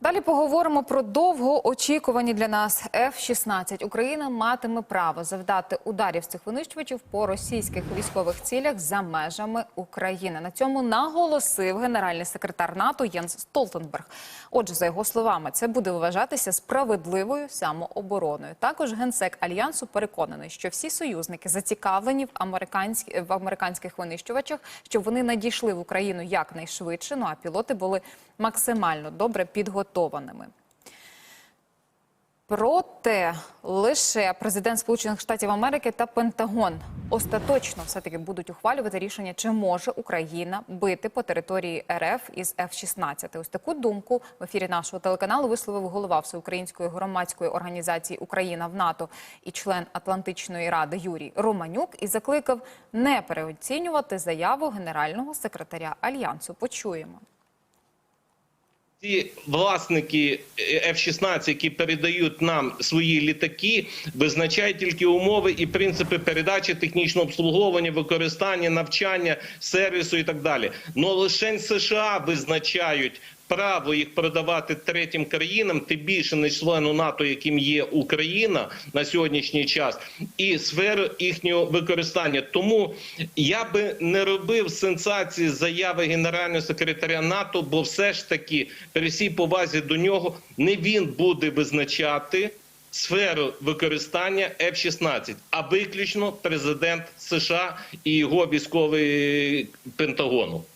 Далі поговоримо про довгоочікувані для нас F-16. Україна матиме право завдати ударів цих винищувачів по російських військових цілях за межами України. На цьому наголосив генеральний секретар НАТО Єнс Столтенберг. Отже, за його словами, це буде вважатися справедливою самообороною. Також генсек альянсу переконаний, що всі союзники зацікавлені в американських в американських винищувачах, щоб вони надійшли в Україну якнайшвидше. Ну а пілоти були максимально добре підготованими. Проте лише президент Сполучених Штатів Америки та Пентагон остаточно все таки будуть ухвалювати рішення, чи може Україна бити по території РФ із F-16. Ось таку думку в ефірі нашого телеканалу висловив голова всеукраїнської громадської організації Україна в НАТО і член Атлантичної ради Юрій Романюк і закликав не переоцінювати заяву генерального секретаря альянсу. Почуємо. Ті власники F-16, які передають нам свої літаки, визначають тільки умови і принципи передачі технічного обслуговування, використання, навчання, сервісу і так далі. Но лише США визначають. Право їх продавати третім країнам, тим більше не члену НАТО, яким є Україна на сьогоднішній час, і сферу їхнього використання. Тому я би не робив сенсації заяви генерального секретаря НАТО, бо все ж таки, при всій повазі до нього, не він буде визначати сферу використання F-16, а виключно президент США і його військовий Пентагону.